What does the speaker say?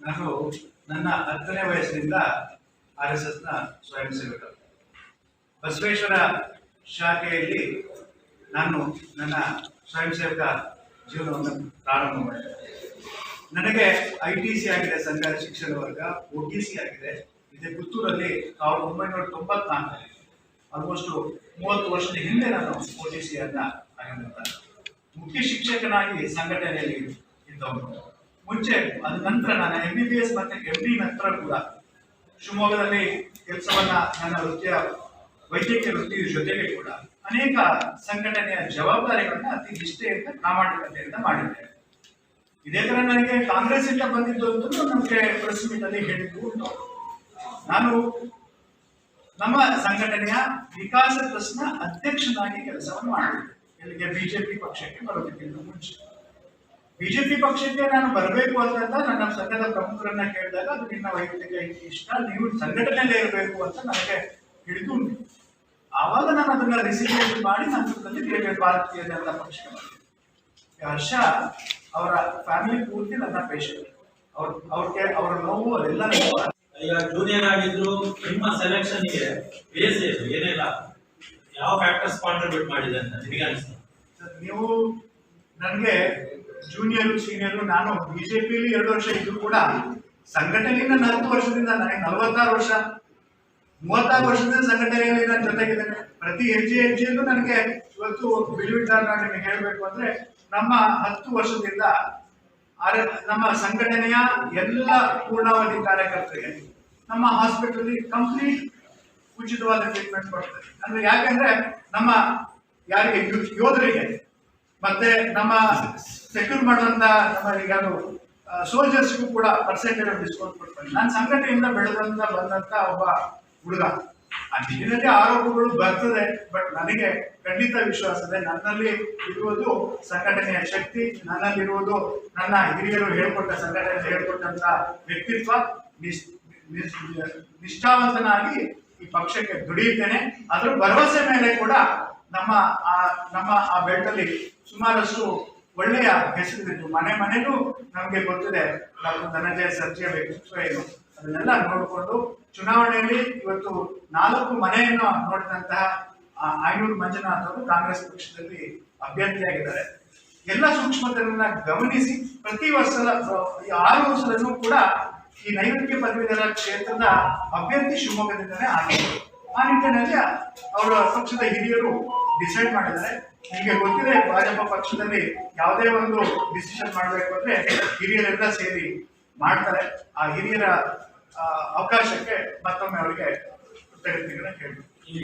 ನಾನು ನನ್ನ ಹತ್ತನೇ ವಯಸ್ಸಿನಿಂದ ಆರ್ ಎಸ್ ಎಸ್ನ ಸ್ವಯಂ ಸೇವಕ. ಬಸವೇಶ್ವರ ಶಾಖೆಯಲ್ಲಿ ನಾನು ನನ್ನ ಸ್ವಯಂ ಸೇವಕ ಜೀವನವನ್ನು ಪ್ರಾರಂಭ ಮಾಡಿದೆ. ನನಗೆ ಐ ಟಿ ಸಿ ಆಗಿದೆ, ಸಂಘ ಶಿಕ್ಷಣ ವರ್ಗ ಒ ಟಿ ಸಿ ಆಗಿದೆ. ಇದೆ ಪುತ್ತೂರಲ್ಲಿ ಸಾವಿರದ ಒಂಬೈನೂರ ತೊಂಬತ್ನಾಲ್ಕರಲ್ಲಿ ಆಲ್ಮೋಸ್ಟ್ ಮೂವತ್ತು ವರ್ಷದ ಹಿಂದೆ ನಾನು ಒ ಟಿ ಸಿಯನ್ನ ಆಗಿದ್ದ ಮುಖ್ಯ ಶಿಕ್ಷಕನಾಗಿ ಸಂಘಟನೆಯಲ್ಲಿ ಇದ್ದವರು ಮುಂಚೆ ಅದ ನಂತರ ನಾನು ಎಂ ಬಿ ಬಿ ಎಸ್ ಮತ್ತೆ ಎಂ ಡಿ ನಂತರ ಕೂಡ ಶಿವಮೊಗ್ಗದಲ್ಲಿ ಕೆಲಸವನ್ನ ನನ್ನ ವೃತ್ತಿಯ ವೈದ್ಯಕೀಯ ವೃತ್ತಿಯ ಜೊತೆಗೆ ಕೂಡ ಅನೇಕ ಸಂಘಟನೆಯ ಜವಾಬ್ದಾರಿಗಳನ್ನ ಅತಿ ನಿಷ್ಠೆಯಿಂದ ಪ್ರಾಮಾಣಿಕತೆಯಿಂದ ಮಾಡಿದ್ದೇನೆ. ಇದೇ ತರ ನನಗೆ ಕಾಂಗ್ರೆಸ್ ಇಂದ ಬಂದಿದ್ದು ಅಂತ ನಮಗೆ ಪ್ರೆಸ್ ಮೀಟ್ ಅಲ್ಲಿ ಹೇಳಿದ್ದು ನಾನು ನಮ್ಮ ಸಂಘಟನೆಯ ವಿಕಾಸ ಟ್ರಸ್ಟ್ನ ಅಧ್ಯಕ್ಷನಾಗಿ ಕೆಲಸವನ್ನು ಮಾಡಿದ್ದೆ ಇಲ್ಲಿಗೆ ಬಿಜೆಪಿ ಪಕ್ಷಕ್ಕೆ ಬರೋದಕ್ಕಿಂತ ಮುಂಚೆ ಬಿಜೆಪಿ ಪಕ್ಷಕ್ಕೆ ನಾನು ಬರಬೇಕು ಅಂತ ನನ್ನ ಸಂಘದ ಪ್ರಮುಖರನ್ನ ಕೇಳಿದಾಗ ಅದು ನಿನ್ನ ವೈಯಕ್ತಿಕ ಇಷ್ಟ ನೀವು ಸಂಘಟನೆಯಲ್ಲೇ ಇರಬೇಕು ಅಂತ ನನಗೆ ಹಿಡಿದು ಆವಾಗ ನಾನು ಅದನ್ನ ರಿಸೀವ್ ಮಾಡಿ ನಂತರದಲ್ಲಿ ಬೇರೆ ಭಾರತೀಯ ಜನತಾ ಪಕ್ಷಕ್ಕೆ ಹರ್ಷ ಅವರ ಫ್ಯಾಮಿಲಿ ಪೂರ್ತಿ ನನ್ನ ಪೇಷಂಟ್. ಅವ್ರ ಅವ್ರಿಗೆ ಅವರ ನೋವು ಅದೆಲ್ಲ ಈಗ ಜೂನಿಯರ್ ಆಗಿದ್ರು ನಿಮ್ಮ ಸೆಲೆಕ್ಷನ್ಗೆ ಬೇಸ್ ಏನು ಏನೆಲ್ಲ? ಯಾವ ಫ್ಯಾಕ್ಟರ್ಸ್ ಕಾಂಟ್ರಿಬ್ಯೂಟ್ ಮಾಡಿದೆ ಅಂತ ನಿಮಗೆ ಅನಿಸ್ತದೆ ಸರ್, ನೀವು ನನಗೆ ಜೂನಿಯರ್ ಸೀನಿಯರ್ ನಾನು ಬಿಜೆಪಿಯಲ್ಲಿ ಎರಡು ವರ್ಷ ಇದ್ರು ಕೂಡ ಸಂಘಟನೆಯಿಂದ ನನ್ನ ಹತ್ತು ವರ್ಷದಿಂದ ನನಗೆ ನಲವತ್ತಾರು ವರ್ಷ, ಮೂವತ್ತಾರು ವರ್ಷದಿಂದ ಸಂಘಟನೆಯಲ್ಲಿ ನಾನು ಜೊತೆಗಿದ್ದೇನೆ. ಪ್ರತಿ ಹೆಜ್ಜೆ ಹೆಜ್ಜೆಯಲ್ಲೂ ನನಗೆ ಇವತ್ತು ಬಿಡುವಿಟ್ಟಾಗ ನಿಮಗೆ ಹೇಳಬೇಕು ಅಂದ್ರೆ ನಮ್ಮ ಹತ್ತು ವರ್ಷದಿಂದ ನಮ್ಮ ಸಂಘಟನೆಯ ಎಲ್ಲ ಪೂರ್ಣಾವಧಿ ಕಾರ್ಯಕರ್ತರಿಗೆ ನಮ್ಮ ಹಾಸ್ಪಿಟಲ್ ಕಂಪ್ಲೀಟ್ ಉಚಿತವಾದ ಟ್ರೀಟ್ಮೆಂಟ್ ಕೊಡ್ತಾರೆ ಅಂದ್ರೆ ಯಾಕೆಂದ್ರೆ ನಮ್ಮ ಯಾರಿಗೆ ಯೋಧರಿಗೆ. ಮತ್ತೆ ನಮ್ಮ ಸೆಕ್ಯೂರ್ ಮಾಡುವಂತ ನಮ್ಮ ಈಗ ಸೋಲ್ಜರ್ಸ್ಗೂ ಕೂಡ ಪರ್ಸೆಂಟೇಜ್ ಡಿಸ್ಕೌಂಟ್ ಕೊಡ್ತಾರೆ. ನಾನು ಸಂಘಟನೆಯಿಂದ ಬೆಳೆದಂತ, ಬಂದಂತ ಒಬ್ಬ ಹುಡುಗ. ಆ ನಿಟ್ಟಿನಲ್ಲಿ ಆರೋಪಗಳು ಬರ್ತದೆ ಬಟ್ ನನಗೆ ಖಂಡಿತ ವಿಶ್ವಾಸ ಇದೆ. ನನ್ನಲ್ಲಿ ಇರುವುದು ಸಂಘಟನೆಯ ಶಕ್ತಿ, ನನ್ನಲ್ಲಿರುವುದು ನನ್ನ ಹಿರಿಯರು ಹೇಳ್ಕೊಟ್ಟ ಸಂಘಟನೆ, ಹೇಳ್ಕೊಟ್ಟಂತ ವ್ಯಕ್ತಿತ್ವ. ನಿಷ್ಠಾವಂತನಾಗಿ ಈ ಪಕ್ಷಕ್ಕೆ ದುಡಿಯುತ್ತೇನೆ. ಅದರ ಭರವಸೆ ಮೇಲೆ ಕೂಡ ನಮ್ಮ ಆ ನಮ್ಮ ಆ ಬೆಟ್ಟಲ್ಲಿ ಸುಮಾರಷ್ಟು ಒಳ್ಳೆಯ ಹೆಸರಿದ್ದು. ಮನೆ ಮನೆಗೂ ನಮಗೆ ಗೊತ್ತಿದೆ, ನಾವು ಧನಂಜಯ ಸರ್ಜೆ ವ್ಯಕ್ತಿತ್ವ ಅದನ್ನೆಲ್ಲ ನೋಡಿಕೊಂಡು ಚುನಾವಣೆಯಲ್ಲಿ ಇವತ್ತು ನಾಲ್ಕು ಮನೆಯನ್ನು ನೋಡಿದಂತಹ, ಆ ಆಯನೂರು ಮಂಜುನಾಥ್ ಅವರು ಕಾಂಗ್ರೆಸ್ ಪಕ್ಷದಲ್ಲಿ ಅಭ್ಯರ್ಥಿಯಾಗಿದ್ದಾರೆ. ಎಲ್ಲ ಸೂಕ್ಷ್ಮತೆಗಳನ್ನ ಗಮನಿಸಿ, ಪ್ರತಿ ವರ್ಷದ ಈ ಆರು ವರ್ಷದಲ್ಲೂ ಕೂಡ ಈ ನೈಋತ್ಯ ಪದವೀಧರ ಕ್ಷೇತ್ರದ ಅಭ್ಯರ್ಥಿ ಶಿವಮೊಗ್ಗದಿಂದಲೇ ಆಗಿದೆ. ಆ ನಿಟ್ಟಿನಲ್ಲಿ ಅವರ ಪಕ್ಷದ ಹಿರಿಯರು ಡಿಸೈಡ್ ಮಾಡಿದ್ದಾರೆ. ನಿಮಗೆ ಗೊತ್ತಿದೆ ಭಾಜಪ ಪಕ್ಷದಲ್ಲಿ ಯಾವುದೇ ಒಂದು ಡಿಸಿಷನ್ ಮಾಡಬೇಕು ಅಂದ್ರೆ ಹಿರಿಯರೆಲ್ಲ ಸೇರಿ ಮಾಡ್ತಾರೆ. ಆ ಹಿರಿಯರ ಅವಕಾಶಕ್ಕೆ ಮತ್ತೊಮ್ಮೆ ಅವರಿಗೆ ಕೃತಜ್ಞತೆಗಳನ್ನ ಕೇಳಬೇಕು